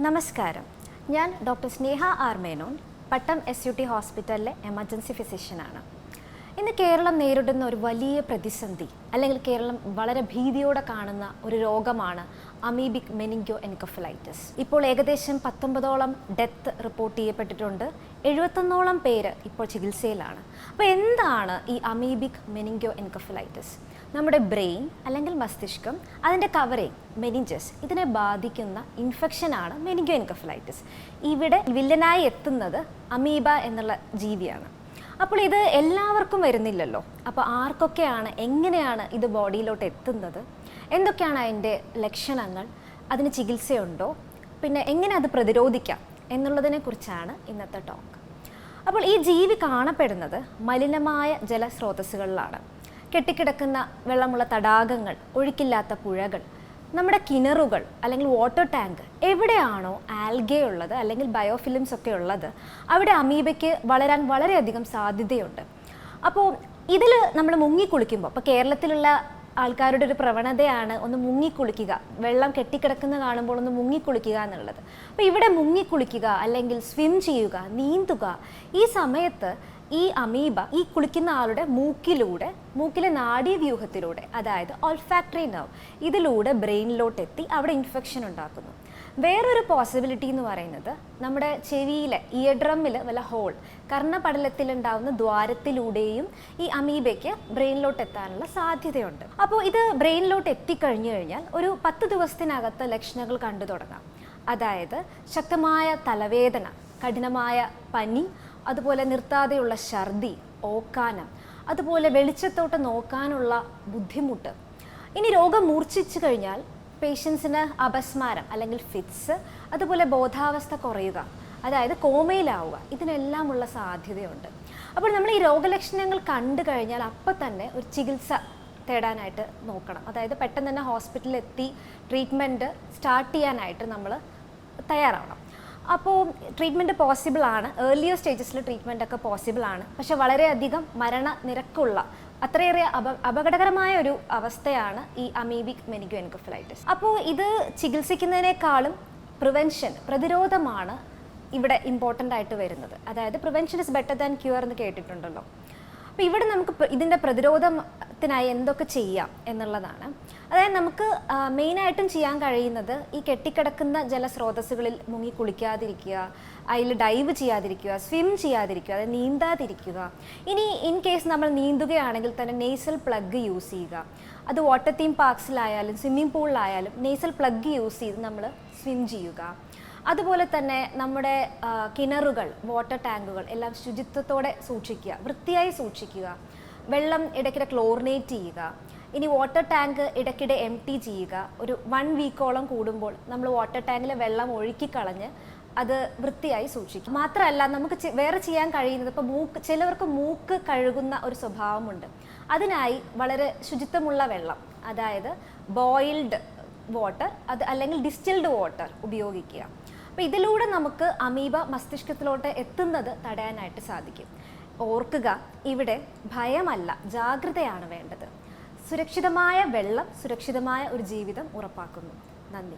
നമസ്കാരം. ഞാൻ doctor Sneha R Menon Pattom S U T ഹോസ്പിറ്റലിലെ എമർജൻസി ഫിസിഷ്യനാണ്. ഇന്ന് കേരളം നേരിടുന്ന ഒരു വലിയ പ്രതിസന്ധി അല്ലെങ്കിൽ കേരളം വളരെ ഭീതിയോടെ കാണുന്ന ഒരു രോഗമാണ് അമീബിക് മെനിങ്കോ എൻകഫലൈറ്റിസ് ഇപ്പോൾ ഏകദേശം പത്തൊമ്പതോളം ഡെത്ത് റിപ്പോർട്ട് ചെയ്യപ്പെട്ടിട്ടുണ്ട്. എഴുപത്തൊന്നോളം പേര് ഇപ്പോൾ ചികിത്സയിലാണ്. അപ്പോൾ എന്താണ് ഈ അമീബിക് മെനിങ്കോ എൻകഫലൈറ്റിസ് നമ്മുടെ ബ്രെയിൻ അല്ലെങ്കിൽ മസ്തിഷ്കം അതിന്റെ കവറിങ് മെനിഞ്ചസ് ഇതിനെ ബാധിക്കുന്ന ഇൻഫെക്ഷനാണ് മെനിഗോ എൻകഫലൈറ്റിസ് ഇവിടെ വില്ലനായി എത്തുന്നത് അമീബ എന്നുള്ള ജീവിയാണ്. അപ്പോൾ ഇത് എല്ലാവർക്കും വരുന്നില്ലല്ലോ. അപ്പോൾ ആർക്കൊക്കെയാണ് എങ്ങനെയാണ് ഇത് ബോഡിയിലോട്ട് എത്തുന്നത്? എന്തൊക്കെയാണ് അതിന്റെ ലക്ഷണങ്ങൾ? അതിന് ചികിത്സയുണ്ടോ? പിന്നെ എങ്ങനെ അത് പ്രതിരോധിക്കാം എന്നുള്ളതിനെ കുറിച്ചാണ് ഇന്നത്തെ ടോക്ക് അപ്പോൾ ഈ ജീവി കാണപ്പെടുന്നത് മലിനമായ ജലസ്രോതസ്സുകളിലാണ്. കെട്ടിക്കിടക്കുന്ന വെള്ളമുള്ള തടാകങ്ങൾ ഒഴുക്കില്ലാത്ത പുഴകൾ നമ്മുടെ കിണറുകൾ അല്ലെങ്കിൽ വാട്ടർ ടാങ്ക് എവിടെയാണോ ആൽഗെ ഉള്ളത് അല്ലെങ്കിൽ ബയോഫിലിംസ് ഒക്കെ ഉള്ളത് അവിടെ അമീബയ്ക്ക് വളരാൻ വളരെയധികം സാധ്യതയുണ്ട്. അപ്പോൾ ഇതിൽ നമ്മൾ മുങ്ങിക്കുളിക്കുമ്പോൾ ഇപ്പോൾ കേരളത്തിലുള്ള ആൾക്കാരുടെ ഒരു പ്രവണതയാണ് ഒന്ന് മുങ്ങിക്കുളിക്കുക വെള്ളം കെട്ടിക്കിടക്കുന്ന കാണുമ്പോൾ ഒന്ന് മുങ്ങിക്കുളിക്കുക എന്നുള്ളത്. അപ്പോൾ ഇവിടെ മുങ്ങിക്കുളിക്കുക അല്ലെങ്കിൽ സ്വിം ചെയ്യുക നീന്തുക ഈ സമയത്ത് ഈ അമീബ ഈ കുളിക്കുന്ന ആളുടെ മൂക്കിലൂടെ മൂക്കിലെ നാഡീവ്യൂഹത്തിലൂടെ അതായത് ഓൾഫാക്ടറി നർവ് ഇതിലൂടെ ബ്രെയിനിലോട്ട് എത്തി അവിടെ ഇൻഫെക്ഷൻ ഉണ്ടാക്കുന്നു. വേറൊരു പോസിബിലിറ്റി എന്ന് പറയുന്നത് നമ്മുടെ ചെവിയിലെ ഇയർ ഡ്രമ്മിൽ വല്ല ഹോൾ കർണപടലത്തിലുണ്ടാവുന്ന ദ്വാരത്തിലൂടെയും ഈ അമീബയ്ക്ക് ബ്രെയിനിലോട്ട് എത്താനുള്ള സാധ്യതയുണ്ട്. അപ്പോൾ ഇത് ബ്രെയിനിലോട്ട് എത്തിക്കഴിഞ്ഞു കഴിഞ്ഞാൽ ഒരു പത്ത് ദിവസത്തിനകത്ത് ലക്ഷണങ്ങൾ കണ്ടു തുടങ്ങാം അതായത് ശക്തമായ തലവേദന കഠിനമായ പനി അതുപോലെ നിർത്താതെയുള്ള ഛർദി ഓക്കാനം അതുപോലെ വെളിച്ചത്തോട്ട് നോക്കാനുള്ള ബുദ്ധിമുട്ട്. ഇനി രോഗം മൂർച്ഛിച്ചു കഴിഞ്ഞാൽ പേഷ്യൻസിന് അപസ്മാരം അല്ലെങ്കിൽ ഫിറ്റ്സ് അതുപോലെ ബോധാവസ്ഥ കുറയുക അതായത് കോമയിലാവുക ഇതിനെല്ലാമുള്ള സാധ്യതയുണ്ട്. അപ്പോൾ നമ്മൾ ഈ രോഗലക്ഷണങ്ങൾ കണ്ടു കഴിഞ്ഞാൽ അപ്പം തന്നെ ഒരു ചികിത്സ തേടാനായിട്ട് നോക്കണം. അതായത് പെട്ടെന്ന് തന്നെ ഹോസ്പിറ്റലിൽ എത്തി ട്രീറ്റ്മെന്റ് സ്റ്റാർട്ട് ചെയ്യാനായിട്ട് നമ്മൾ തയ്യാറാവണം. അപ്പോൾ ട്രീറ്റ്മെന്റ് പോസിബിൾ ആണ്. ഏർലിയർ സ്റ്റേജസിൽ ട്രീറ്റ്മെന്റ് ഒക്കെ പോസിബിൾ ആണ്. പക്ഷെ വളരെയധികം മരണ നിരക്കുള്ള അത്രയേറെ അപ അപകടകരമായ ഒരു അവസ്ഥയാണ് ഈ അമീബിക് മെനിക്കോ എൻകഫലൈറ്റിസ് അപ്പോൾ ഇത് ചികിത്സിക്കുന്നതിനേക്കാളും പ്രിവെൻഷൻ പ്രതിരോധമാണ് ഇവിടെ ഇമ്പോർട്ടന്റ് ആയിട്ട് വരുന്നത്. അതായത് prevention is better than cure എന്ന് കേട്ടിട്ടുണ്ടല്ലോ. അപ്പോൾ ഇവിടെ നമുക്ക് ഇതിന്റെ ഇതിന്റെ പ്രതിരോധത്തിനായി എന്തൊക്കെ ചെയ്യാം എന്നുള്ളതാണ്. അതായത് നമുക്ക് മെയിനായിട്ടും ചെയ്യാൻ കഴിയുന്നത് ഈ കെട്ടിക്കിടക്കുന്ന ജലസ്രോതസ്സുകളിൽ മുങ്ങി കുളിക്കാതിരിക്കുക അതിൽ ഡൈവ് ചെയ്യാതിരിക്കുക സ്വിം ചെയ്യാതിരിക്കുക അതായത് നീന്താതിരിക്കുക. ഇനി ഇൻ കേസ് നമ്മൾ നീന്തുകയാണെങ്കിൽ തന്നെ നെയ്സൽ പ്ലഗ് യൂസ് ചെയ്യുക. അത് വാട്ടർ തീം പാർക്സിലായാലും സ്വിമ്മിംഗ് പൂളിലായാലും നെയ്സൽ പ്ലഗ് യൂസ് ചെയ്ത് നമ്മൾ സ്വിം ചെയ്യുക. അതുപോലെ തന്നെ നമ്മുടെ കിണറുകൾ വാട്ടർ ടാങ്കുകൾ എല്ലാം ശുചിത്വത്തോടെ സൂക്ഷിക്കുക വൃത്തിയായി സൂക്ഷിക്കുക. വെള്ളം ഇടയ്ക്കിടെ ക്ലോറിനേറ്റ് ചെയ്യുക. ഇനി വാട്ടർ ടാങ്ക് ഇടയ്ക്കിടെ എം ടി ചെയ്യുക. ഒരു വൺ വീക്കോളം കൂടുമ്പോൾ നമ്മൾ വാട്ടർ ടാങ്കിൽ വെള്ളം ഒഴുക്കിക്കളഞ്ഞ് അത് വൃത്തിയായി സൂക്ഷിക്കും. മാത്രമല്ല നമുക്ക് വേറെ ചെയ്യാൻ കഴിയുന്നത് ഇപ്പോൾ മൂക്ക് ചിലവർക്ക് മൂക്ക് കഴുകുന്ന ഒരു സ്വഭാവമുണ്ട്. അതിനായി വളരെ ശുചിത്വമുള്ള വെള്ളം അതായത് ബോയിൽഡ് വാട്ടർ അത് അല്ലെങ്കിൽ ഡിസ്റ്റിൽഡ് വാട്ടർ ഉപയോഗിക്കുക. അപ്പോൾ ഇതിലൂടെ നമുക്ക് അമീബ മസ്തിഷ്കത്തിലോട്ട് എത്തുന്നത് തടയാനായിട്ട് സാധിക്കും. ഓർക്കുക ഇവിടെ ഭയമല്ല ജാഗ്രതയാണ് വേണ്ടത്. സുരക്ഷിതമായ വെള്ളം സുരക്ഷിതമായ ഒരു ജീവിതം ഉറപ്പാക്കുന്നു. നന്ദി.